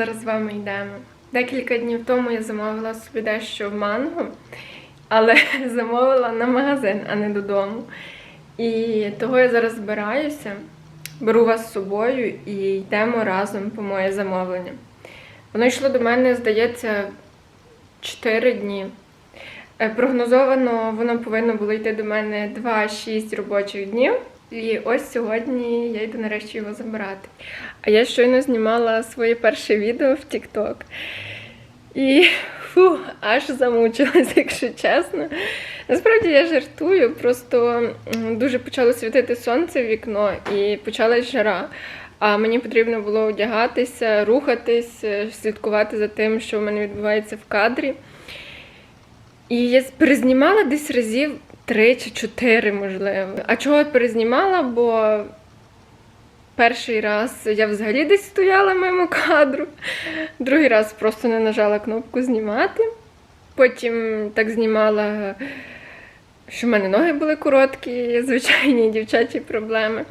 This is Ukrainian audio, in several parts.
Зараз з вами йдемо? Декілька днів тому я замовила собі дещо в манго, але замовила на магазин, а не додому. І того я зараз збираюся, беру вас з собою і йдемо разом по моє замовлення. Воно йшло до мене, здається, 4 дні. Е, Прогнозовано воно повинно було йти до мене 2-6 робочих днів. І ось сьогодні я йду нарешті його забирати. А я щойно знімала своє перше відео в TikTok. І фу, аж замучилась, якщо чесно. Насправді я жартую, просто дуже почало світити сонце в вікно і почалась жара. А мені потрібно було одягатися, рухатись, е, слідкувати за тим, що в мене відбувається в кадрі. І я перезнімала десь разів три чи чотири, можливо. А чого перезнімала? Бо перший раз я взагалі десь стояла мимо кадру, другий раз просто не нажала кнопку знімати. Потім так знімала, що в мене ноги були короткі, звичайні дівчачі проблеми.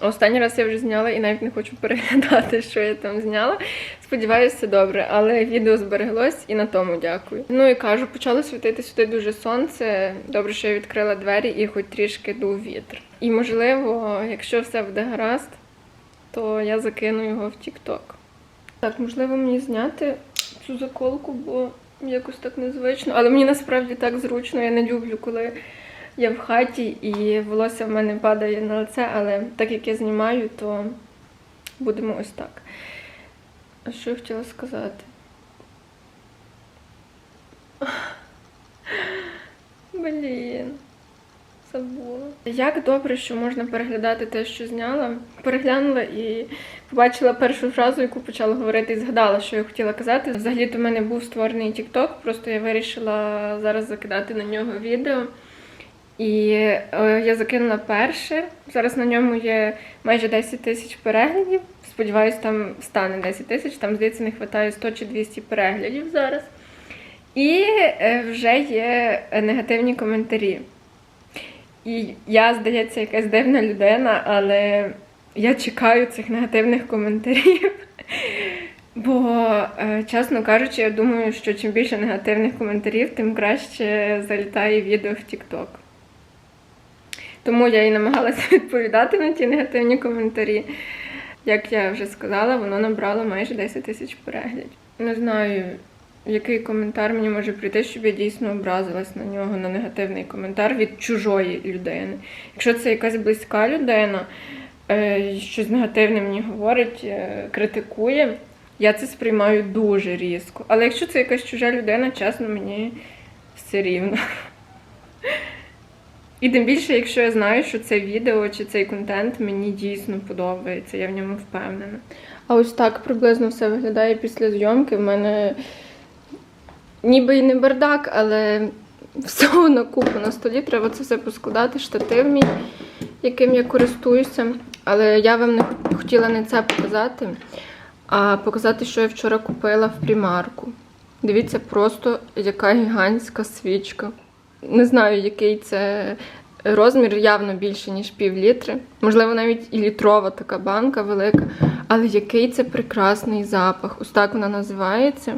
Останній раз я вже зняла і навіть не хочу переглядати, що я там зняла. Сподіваюся, добре, але відео збереглось і на тому дякую. Ну і кажу, почало світити сюди дуже сонце. Добре, що я відкрила двері і хоч трішки дув вітер. І можливо, якщо все буде гаразд, то я закину його в TikTok. Так, можливо, мені зняти цю заколку, бо якось так незвично. Але мені насправді так зручно, я не люблю, коли я в хаті і волосся в мене падає на лице, але так як я знімаю, то будемо ось так. А що я хотіла сказати? Блін, забула. Як добре, що можна переглядати те, що зняла. Переглянула і побачила першу фразу, яку почала говорити, і згадала, що я хотіла казати. Взагалі то в мене був створений TikTok, просто я вирішила зараз закидати на нього відео. І е, я закинула перше. Зараз на ньому є майже 10 тисяч переглядів. Сподіваюсь, там стане 10 тисяч. Там, здається, не вистачає 100 чи 200 переглядів зараз. І е, вже є е, негативні коментарі. І я, здається, якась дивна людина, але я чекаю цих негативних коментарів. Бо, чесно кажучи, я думаю, що чим більше негативних коментарів, тим краще залітає відео в TikTok. Тому я і намагалася відповідати на ті негативні коментарі. Як я вже сказала, воно набрало майже 10 тисяч переглядів. Не знаю, який коментар мені може прийти, щоб я дійсно образилась на нього, на негативний коментар від чужої людини. Якщо це якась близька людина, е, щось негативне мені говорить, е, критикує, я це сприймаю дуже різко. Але якщо це якась чужа людина, чесно, мені все рівно. І тим більше, якщо я знаю, що це відео чи цей контент мені дійсно подобається, я в ньому впевнена. А ось так приблизно все виглядає після зйомки. В мене ніби і не бардак, але всього на купу на столі. Треба це все поскладати, штатив мій, яким я користуюся. Але я вам не хотіла не це показати, а показати, що я вчора купила в примарку. Дивіться, просто яка гігантська свічка. Не знаю, який це розмір, явно більше, ніж пів літри. Можливо, навіть і літрова така банка велика. Але який це прекрасний запах. Ось так вона називається.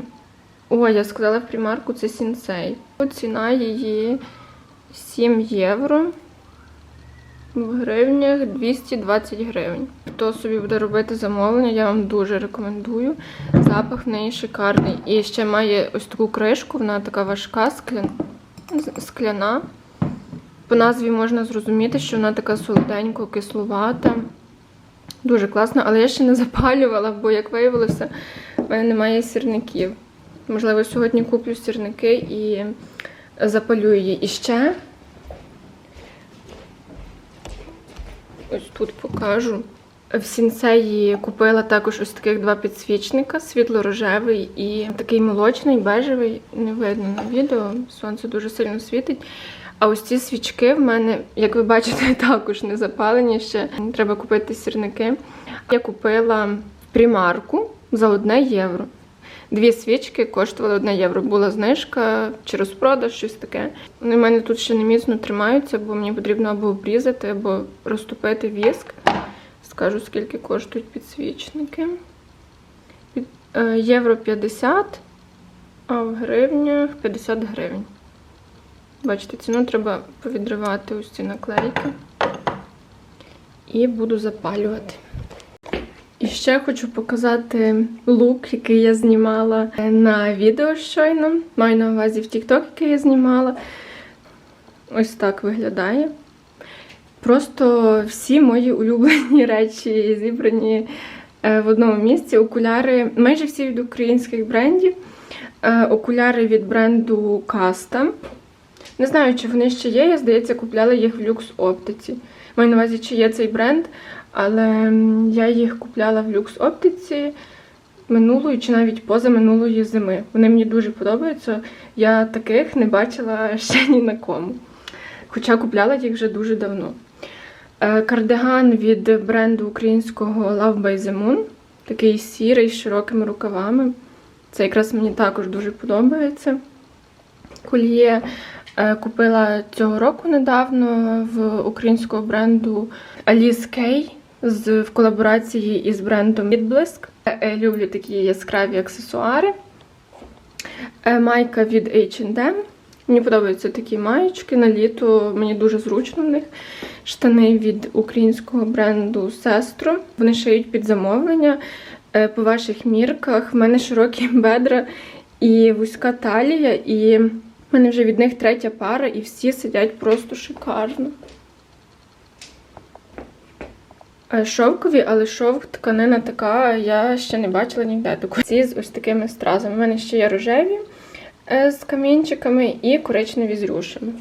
О, я сказала в примарку, це сінсей. Ціна її 7 євро. В гривнях 220 гривень. Хто собі буде робити замовлення, я вам дуже рекомендую. Запах в неї шикарний. І ще має ось таку кришку, вона така важка, скляна скляна. По назві можна зрозуміти, що вона така солоденько, кисловата. Дуже класна, але я ще не запалювала, бо, як виявилося, в мене немає сірників. Можливо, сьогодні куплю сірники і запалю її. І ще ось тут покажу. В сінсеї купила також ось таких два підсвічника: світло-рожевий і такий молочний, бежевий. Не видно на відео, сонце дуже сильно світить. А ось ці свічки в мене, як ви бачите, також не запалені ще. Треба купити сірники. Я купила примарку за 1 євро. Дві свічки коштували 1 євро. Була знижка чи розпродаж, щось таке. Вони в мене тут ще не міцно тримаються, бо мені потрібно або обрізати, або розтопити віск. Скажу, скільки коштують підсвічники. Під е, євро 50, а в гривнях 50 гривень. Бачите, ціну треба повідривати ось ці наклейки. І буду запалювати. І ще хочу показати лук, який я знімала на відео щойно. Маю на увазі в TikTok, який я знімала. Ось так виглядає. Просто всі мої улюблені речі зібрані е, в одному місці. Окуляри, майже всі від українських брендів. Е, Окуляри від бренду Custom. Не знаю, чи вони ще є. Я, здається, купляла їх в люкс оптиці. Маю на увазі, чи є цей бренд, але я їх купляла в люкс оптиці минулої чи навіть позаминулої зими. Вони мені дуже подобаються. Я таких не бачила ще ні на кому. Хоча купляла їх вже дуже давно. Е, Кардиган від бренду українського Love by the Moon. Такий сірий з широкими рукавами. Це якраз мені також дуже подобається. Кольє е, купила цього року недавно в українського бренду Alice K з, в колаборації із брендом Відблиск. Е, Люблю такі яскраві аксесуари. Майка від H&M. Мені подобаються такі маєчки на літо, мені дуже зручно в них. Штани від українського бренду Сестро. Вони шиють під замовлення е, по ваших мірках. В мене широкі бедра і вузька талія, і в мене вже від них третя пара, і всі сидять просто шикарно. Е, Шовкові, але шовк тканина така, я ще не бачила ніде. Ці з ось такими стразами. У мене ще є рожеві з камінчиками і коричневі з рюшами.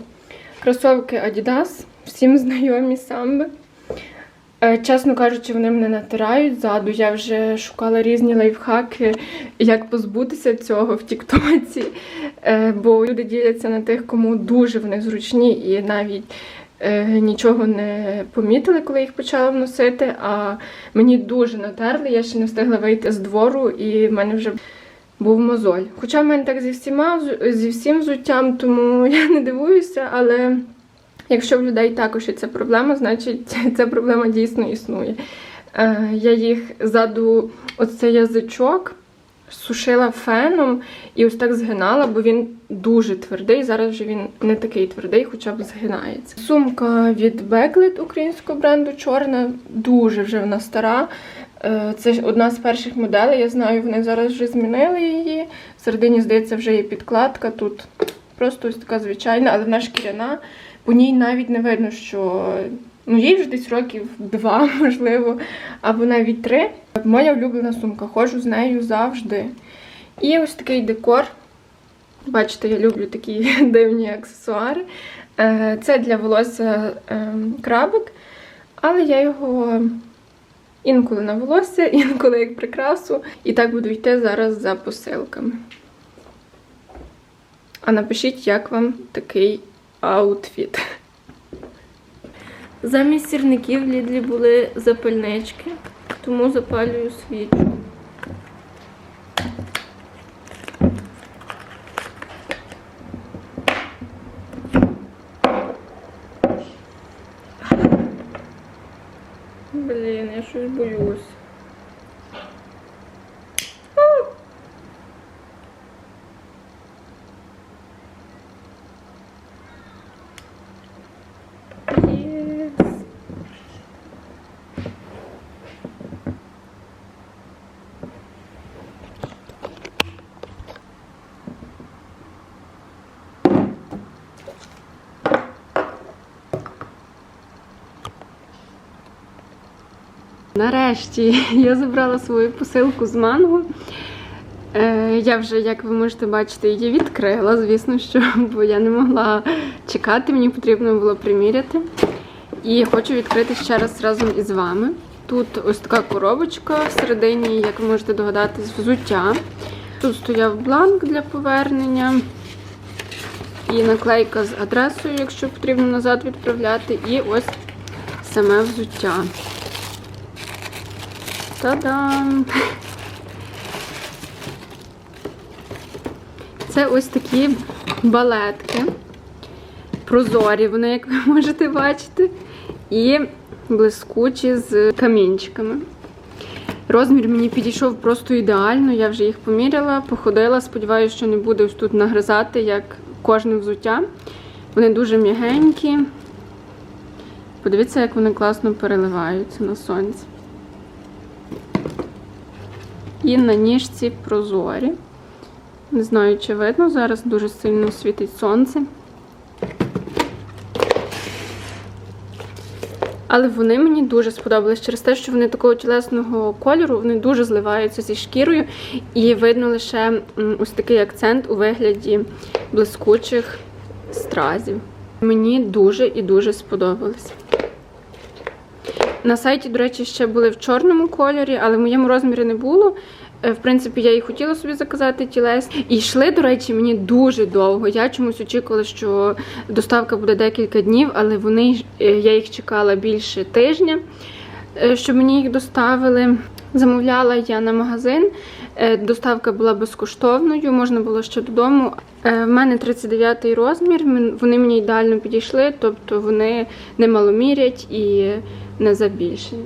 Кросовки Adidas, всім знайомі самби. Е, Чесно кажучи, вони мене натирають ззаду. Я вже шукала різні лайфхаки, як позбутися цього в Тіктоці. Е, Бо люди діляться на тих, кому дуже вони зручні і навіть е, нічого не помітили, коли їх почала носити. А мені дуже натерли, я ще не встигла вийти з двору, і в мене вже був мозоль. Хоча в мене так зі всіма зі всім взуттям, тому я не дивуюся, але. Якщо в людей також є ця проблема, значить ця проблема дійсно існує. Е, я їх ззаду, оцей язичок сушила феном і ось так згинала, бо він дуже твердий. Зараз вже він не такий твердий, хоча б згинається. Сумка від Beclet українського бренду чорна, дуже вже вона стара. Е, Це ж одна з перших моделей. Я знаю, вони зараз вже змінили її. Всередині, здається, вже є підкладка. Тут просто ось така звичайна, але вона шкіряна. По ній навіть не видно, що ну, їй вже десь років два, можливо, або навіть три. Моя улюблена сумка, ходжу з нею завжди. І ось такий декор. Бачите, я люблю такі дивні аксесуари. Е, Це для волосся е, крабик, але я його інколи на волосся, інколи як прикрасу. І так буду йти зараз за посилками. А напишіть, як вам такий аутфіт. Замість сірників в Лідлі були запальнички, тому запалюю свічу. Блін, я щось боюсь. Нарешті я забрала свою посилку з манго. Е, Я вже, як ви можете бачити, її відкрила, звісно, що, бо я не могла чекати, мені потрібно було приміряти. І хочу відкрити ще раз разом із вами. Тут ось така коробочка всередині, як ви можете догадатись, взуття. Тут стояв бланк для повернення. І наклейка з адресою, якщо потрібно назад відправляти. І ось саме взуття. Та-дам! Це ось такі балетки. Прозорі вони, як ви можете бачити, і блискучі з камінчиками. Розмір мені підійшов просто ідеально. Я вже їх поміряла, походила. Сподіваюся, що не буде тут нагризати, як кожне взуття. Вони дуже м'ягенькі. Подивіться, як вони класно переливаються на сонці. І на ніжці прозорі. Не знаю, чи видно, зараз дуже сильно світить сонце. Але вони мені дуже сподобались через те, що вони такого тілесного кольору, вони дуже зливаються зі шкірою, і видно лише ось такий акцент у вигляді блискучих стразів. Мені дуже і дуже сподобались. На сайті, до речі, ще були в чорному кольорі, але в моєму розмірі не було. Е, В принципі, я і хотіла собі заказати тілес. І йшли, до речі, мені дуже довго. Я чомусь очікувала, що доставка буде декілька днів, але вони е, я їх чекала більше тижня, е, щоб мені їх доставили. Замовляла я на магазин. Доставка була безкоштовною, можна було ще додому. В мене 39 розмір, вони мені ідеально підійшли, тобто вони не маломірять і не забільшені.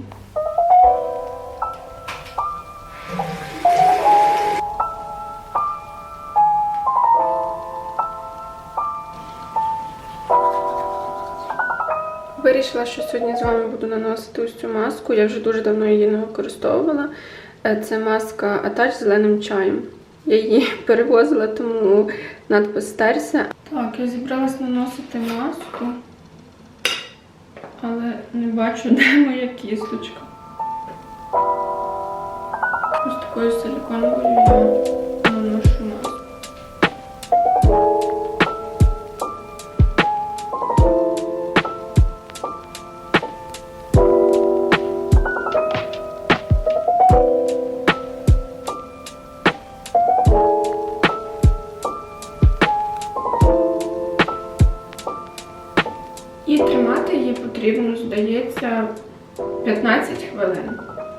Вирішила, що сьогодні з вами буду наносити ось цю маску. Я вже дуже давно її не використовувала. Е, Це маска Атач з зеленим чаєм. Я її перевозила, тому надпис стерся. Так, я зібралась наносити маску, але не бачу, де моя кісточка. Ось такою силиконовою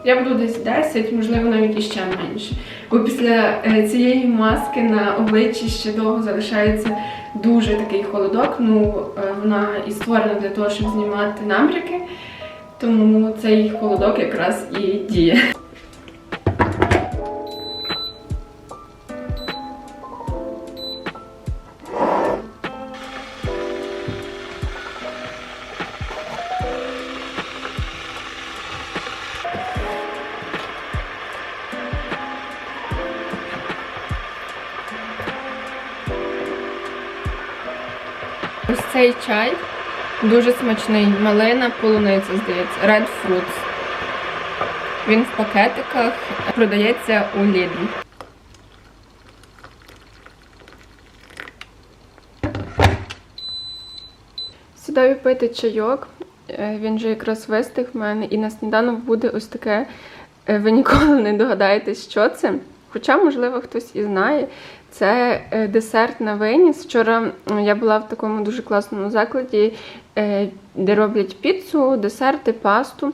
Я буду десь 10, можливо, навіть іще менше. Бо після е, цієї маски на обличчі ще довго залишається дуже такий холодок. Ну, е, вона і створена для того, щоб знімати набряки. Тому цей холодок якраз і діє. Цей чай дуже смачний. Малина, полуниця, здається. Red Fruits. Він в пакетиках продається у Lidl. Сідаю пити чайок. Е, Він же якраз вистиг в мене, і на сніданок буде ось таке. Е, Ви ніколи не догадаєтесь, що це. Хоча, можливо, хтось і знає. Це е, десерт на виніс. Вчора я була в такому дуже класному закладі, е, де роблять піцу, десерти, пасту.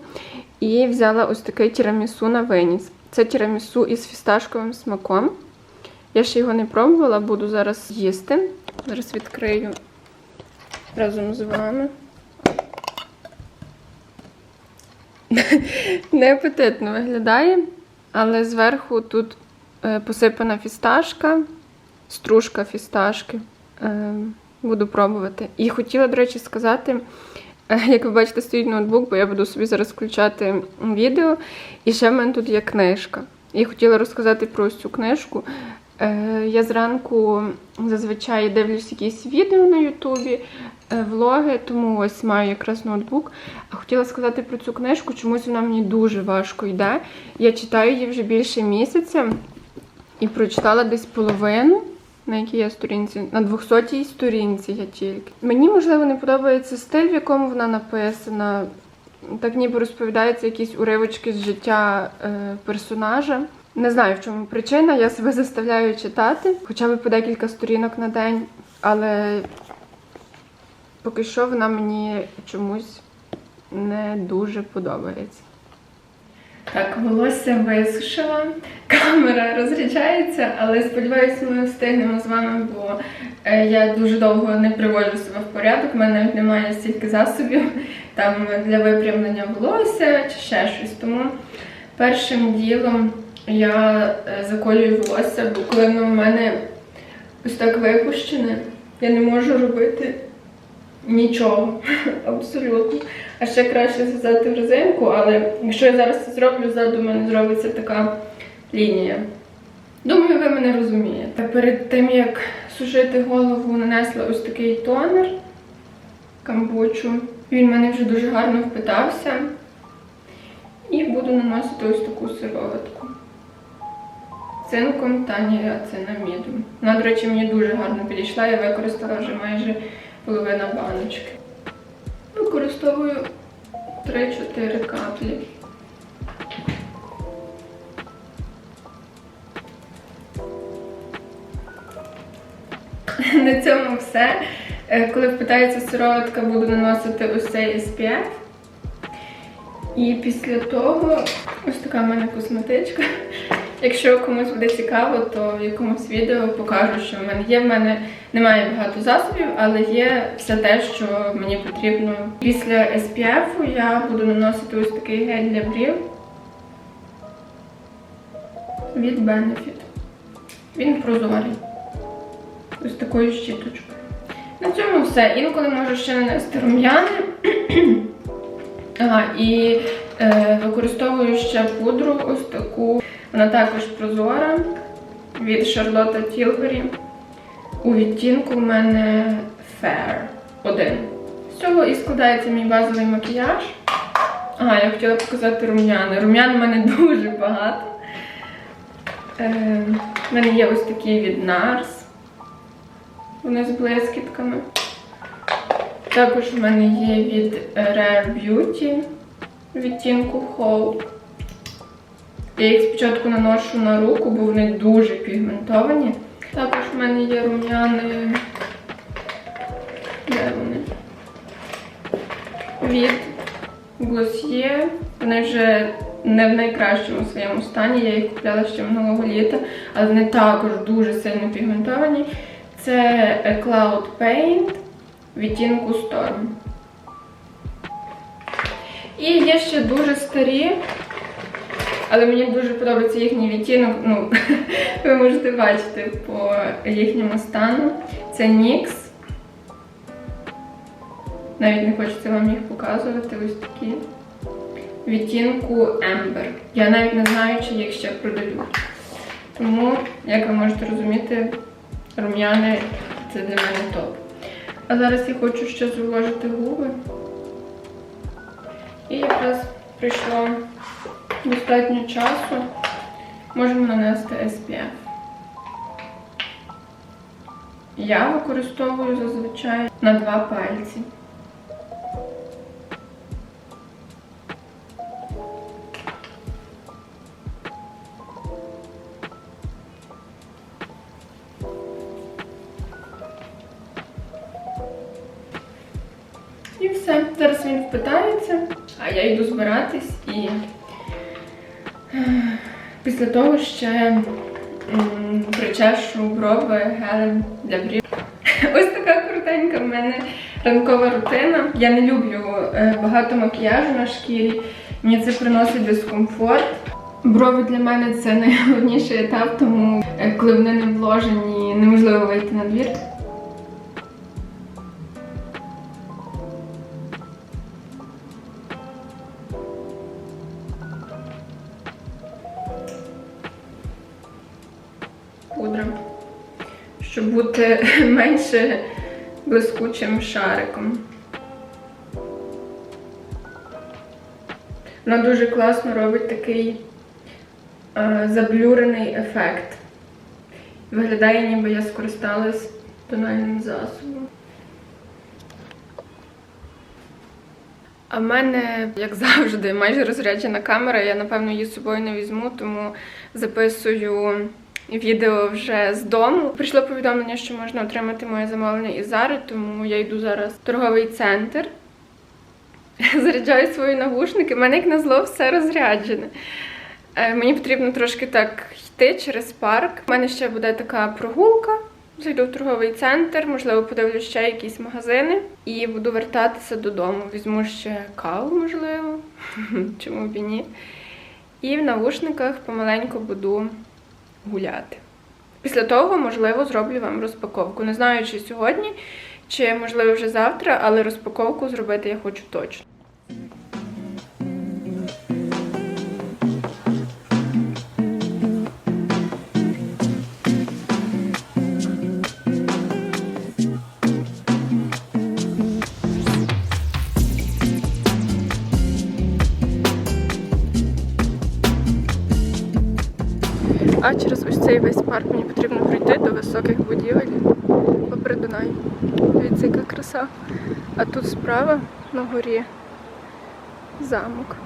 І взяла ось такий тірамісу на виніс. Це тірамісу із фісташковим смаком. Я ще його не пробувала, буду зараз їсти. Зараз відкрию разом з вами. Неапетитно виглядає, але зверху тут посипана фісташка, стружка фісташки. Е, Буду пробувати. І хотіла, до речі, сказати, е, як ви бачите, стоїть ноутбук, бо я буду собі зараз включати відео. І ще в мене тут є книжка. І хотіла розказати про цю книжку. Е, Я зранку зазвичай дивлюсь якісь відео на Ютубі, е, влоги, тому ось маю якраз ноутбук. А хотіла сказати про цю книжку, чомусь вона мені дуже важко йде. Я читаю її вже більше місяця і прочитала десь половину. На якій я сторінці? На 200-й сторінці я тільки. Мені, можливо, не подобається стиль, в якому вона написана. Так ніби розповідаються якісь уривочки з життя е, персонажа. Не знаю, в чому причина. Я себе заставляю читати, хоча б по декілька сторінок на день, але поки що вона мені чомусь не дуже подобається. Так, волосся висушила, камера розряджається, але сподіваюся, ми встигнемо з вами, бо е, я дуже довго не приводжу себе в порядок. У мене немає стільки засобів там для випрямлення волосся чи ще щось. Тому Першим ділом я е, заколюю волосся, бо коли воно в мене ось так випущене, я не можу робити нічого абсолютно. А ще краще зв'язати в резинку, але якщо я зараз це зроблю, ззаду в мене зробиться така лінія. Думаю, ви мене розумієте. Перед тим як сушити голову, нанесла ось такий тонер камбучу. Він в мене вже дуже гарно впитався. І буду наносити ось таку сироватку. Цинком та ніацинамідом. Вона, до речі, мені дуже гарно підійшла, я використала вже майже половина баночки. Використовую 3-4 каплі. На цьому все. Е, Коли впитається сироватка, буду наносити ось цей SPF. І після того ось така в мене косметичка. Якщо комусь буде цікаво, то в якомусь відео покажу, що в мене є. В мене немає багато засобів, але є все те, що мені потрібно. Після SPF я буду наносити ось такий гель для брів від Benefit. Він прозорий. Ось такою щіточкою. На цьому все. Інколи можу ще нанести рум'яни. Ага, і е, використовую ще пудру ось таку. Вона також прозора від Charlotte Tilbury. У відтінку в мене Fair 1. З цього і складається мій базовий макіяж. Ага, я хотіла показати рум'яни. Рум'ян в мене дуже багато. Е, в мене є ось такі від NARS. Вони з блискітками. Також в мене є від Rare Beauty відтінку Hope. Я їх спочатку наношу на руку, бо вони дуже пігментовані. Також в мене є рум'яни. Де вони? Від Glossier. Вони вже не в найкращому своєму стані. Я їх купляла ще минулого літа, але вони також дуже сильно пігментовані. Це Cloud Paint відтінку Storm. І є ще дуже старі, але мені дуже подобається їхній відтінок. Ну, ви можете бачити по їхньому стану. Це NYX. Навіть не хочеться вам їх показувати. Ось такі. Відтінку Amber. Я навіть не знаю, чи їх ще продають. Тому, як ви можете розуміти, рум'яни це для мене топ. А зараз я хочу ще зволожити губи. І якраз прийшло достатньо часу. Можемо нанести SPF. Я використовую зазвичай на два пальці. І все. Зараз він впитається, а я йду збиратись і після того ще причешу брови гелем для брів. Ось така крутенька в мене ранкова рутина. Я не люблю е, багато макіяжу на шкірі. Мені це приносить дискомфорт. Брови для мене це найголовніший етап, тому е, коли вони не вложені, неможливо вийти на двір. Бути менше блискучим шариком. Вона дуже класно робить такий е, заблюрений ефект. Виглядає, ніби я скористалась тональним засобом. А в мене, як завжди, майже розряджена камера. Я, напевно, її з собою не візьму, тому записую відео вже з дому. Прийшло повідомлення, що можна отримати моє замовлення із Зари, тому я йду зараз в торговий центр. Заряджаю свої навушники. У мене як на зло все розряджене. Е, Мені потрібно трошки так йти через парк. У мене ще буде така прогулка. Зайду в торговий центр, можливо, подивлюсь ще якісь магазини і буду вертатися додому. Візьму ще каву, можливо, чому б і ні. І в наушниках помаленьку буду гуляти. Після того, можливо, зроблю вам розпаковку. Не знаю, чи сьогодні, чи можливо вже завтра, але розпаковку зробити я хочу точно. А через ось цей весь парк мені потрібно прийти до високих будівель попри Дунай. Дивіться, яка краса. А тут справа на горі замок.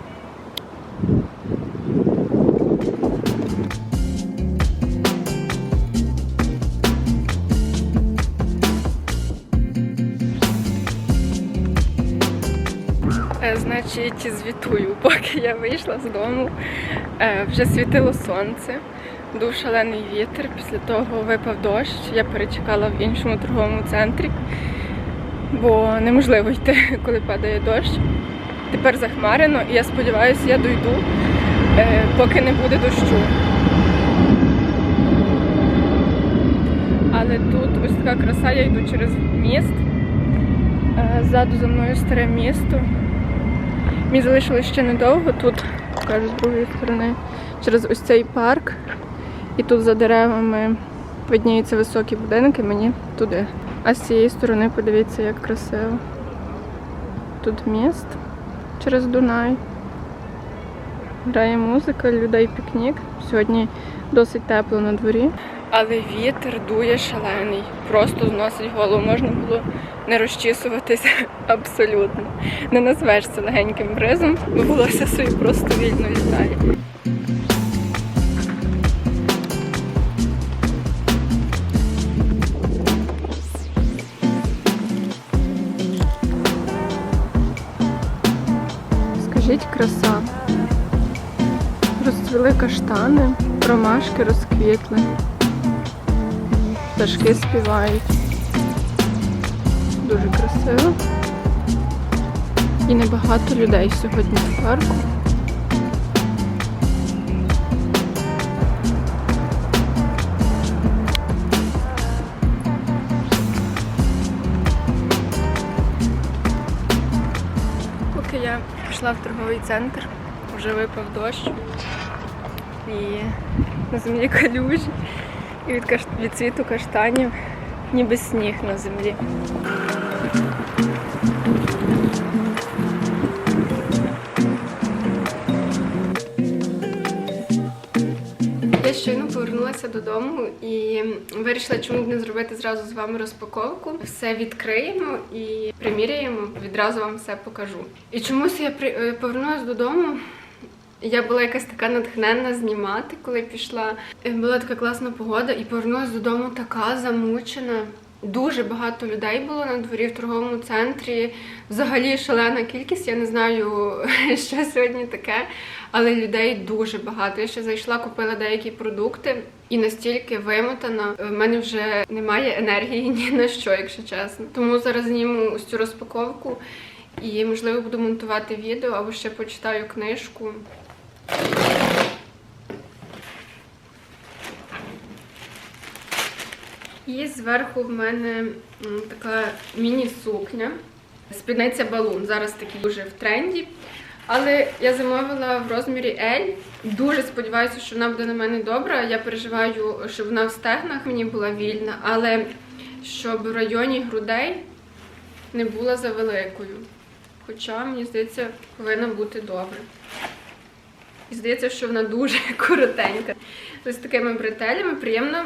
Е, Значить, звітую, поки я вийшла з дому, е, вже світило сонце, дув шалений вітер. Після того випав дощ. Я перечекала в іншому торговому центрі, бо неможливо йти, коли падає дощ. Тепер захмарено, і я сподіваюся, я дойду, е, поки не буде дощу. Але тут ось така краса, я йду через міст. Е, Ззаду за мною старе місто. Мені залишилось ще недовго тут, покажу з другої сторони, через ось цей парк. І тут за деревами видніються високі будинки, мені туди. А з цієї сторони подивіться, як красиво. Тут міст через Дунай. Грає музика, людей пікнік. Сьогодні досить тепло на дворі. Але вітер дує шалений, просто зносить голову. Можна було не розчісуватися абсолютно. Не назвеш це легеньким бризом, бо волосся собі просто вільно літає. Скажіть краса. Розцвіли каштани, ромашки розквітли. Пташки співають. Дуже красиво. І небагато людей сьогодні в парку. Пішла в торговий центр, вже випав дощ. І на землі калюжі. І від, каш... від цвіту каштанів ніби сніг на землі. Повернулася додому і вирішила, чому б не зробити зразу з вами розпаковку. Все відкриємо і приміряємо. Відразу вам все покажу. І чомусь я е, повернулася додому. Я була якась така натхненна знімати, коли пішла. Е, Була така класна погода, і повернулася додому така замучена. Дуже багато людей було на дворі в торговому центрі. Взагалі шалена кількість. Я не знаю, що сьогодні таке, але людей дуже багато. Я ще зайшла, купила деякі продукти і настільки вимотана. В мене вже немає енергії ні на що, якщо чесно. Тому зараз зніму ось цю розпаковку і, можливо, буду монтувати відео або ще почитаю книжку. І зверху в мене така міні-сукня. Спідниця балун. Зараз такі дуже в тренді. Але я замовила в розмірі L. Дуже сподіваюся, що вона буде на мене добра. Я переживаю, щоб вона в стегнах мені була вільна, але щоб в районі грудей не була за великою. Хоча, мені здається, повинна бути добре. І здається, що вона дуже коротенька. З такими бретелями приємно,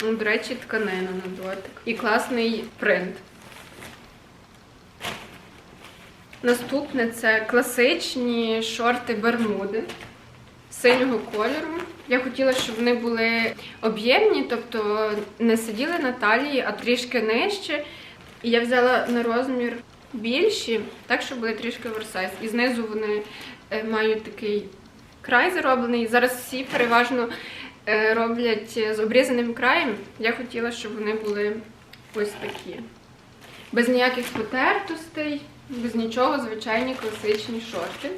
до речі, тканина на дотик. І класний принт. Наступне це класичні шорти Бермуди синього кольору. Я хотіла, щоб вони були об'ємні, тобто не сиділи на талії, а трішки нижче. І я взяла на розмір більші, так, щоб були трішки оверсайз. І знизу вони е, мають такий край зароблений. Зараз всі переважно е, роблять з обрізаним краєм. Я хотіла, щоб вони були ось такі. Без ніяких потертостей, без нічого, звичайні класичні шорти.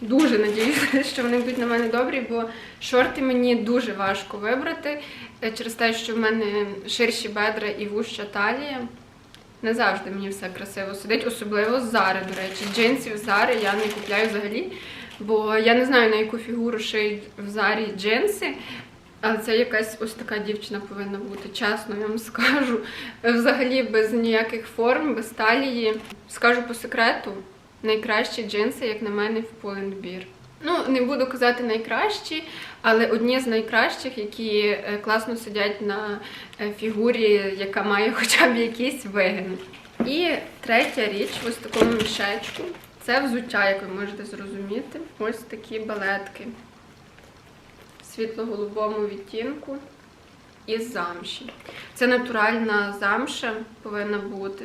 Дуже надіюся, що вони будуть на мене добрі, бо шорти мені дуже важко вибрати е, через те, що в мене ширші бедра і вуща талія. Не завжди мені все красиво сидить, особливо Зари, до речі. Джинсів Зари я не купляю взагалі, бо я не знаю, на яку фігуру шиють в Зарі джинси. Але це якась ось така дівчина повинна бути, чесно, я вам скажу. Взагалі без ніяких форм, без талії. Скажу по секрету, найкращі джинси, як на мене, в Pull&Bear. Ну, не буду казати найкращі, але одні з найкращих, які е, класно сидять на е, фігурі, яка має хоча б якийсь вигин. І третя річ в ось такому мішечку. Це взуття, як ви можете зрозуміти. Ось такі балетки світло-голубому відтінку із замші. Це натуральна замша повинна бути.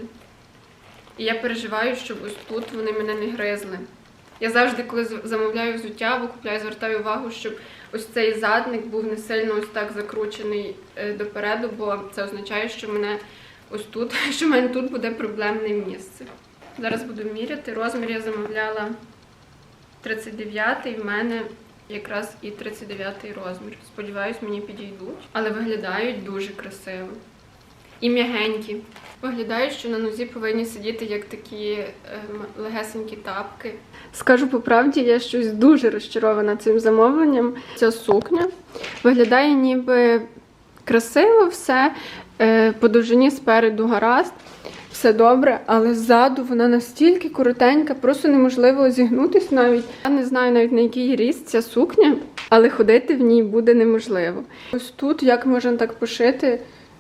І я переживаю, щоб ось тут вони мене не гризли. Я завжди, коли замовляю взуття або купляю, звертаю увагу, щоб ось цей задник був не сильно ось так закручений е, допереду, бо це означає, що мене ось тут, що в мене тут буде проблемне місце. Зараз буду міряти. Розмір я замовляла 39-й, в мене якраз і 39-й розмір. Сподіваюсь, мені підійдуть, але виглядають дуже красиво. І м'ягенькі. Виглядають, що на нозі повинні сидіти як такі ем, легесенькі тапки. Скажу по правді, я щось дуже розчарована цим замовленням. Ця сукня виглядає ніби красиво все, е, по довжині спереду гаразд, все добре, але ззаду вона настільки коротенька, просто неможливо зігнутись навіть. Я не знаю навіть на який ріст ця сукня, але ходити в ній буде неможливо. Ось тут як можна так пошити,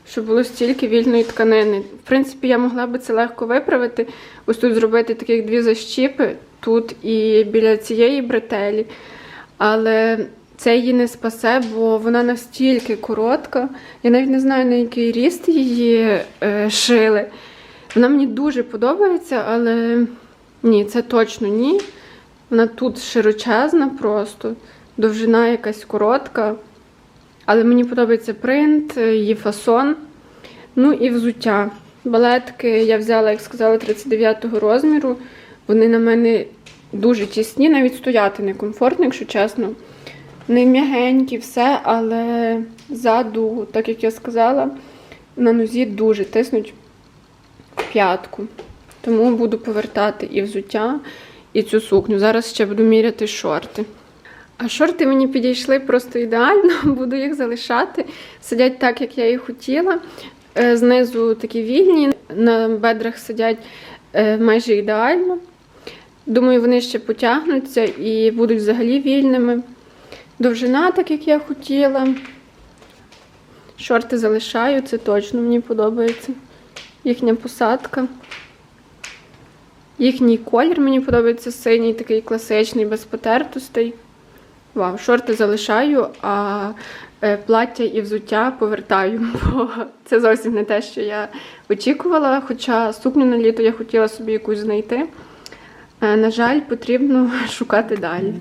щоб було стільки вільної тканини. В принципі, я могла би це легко виправити. Ось тут зробити таких дві защіпи, тут і біля цієї бретелі. Але це її не спасе, бо вона настільки коротка. Я навіть не знаю, на який ріст її е, шили. Вона мені дуже подобається, але ні, це точно ні. Вона тут широчезна просто, довжина якась коротка. Але мені подобається принт, її фасон. Ну і взуття. Балетки я взяла, як сказала, 39-го розміру. Вони на мене дуже тісні, навіть стояти некомфортно, якщо чесно. Вони м'ягенькі, все, але ззаду, так як я сказала, на нозі дуже тиснуть п'ятку. Тому буду повертати і взуття, і цю сукню. Зараз ще буду міряти шорти. А шорти мені підійшли просто ідеально, буду їх залишати. Сидять так, як я і хотіла. Е, Знизу такі вільні, на бедрах сидять е, майже ідеально. Думаю, вони ще потягнуться і будуть взагалі вільними. Довжина, так як я хотіла. Шорти залишаю, це точно мені подобається. Їхня посадка. Їхній колір мені подобається синій, такий класичний, без потертостей. Вау, шорти залишаю, а е, плаття і взуття повертаю, бо це зовсім не те, що я очікувала. Хоча сукню на літо я хотіла собі якусь знайти. Е, На жаль, потрібно шукати далі.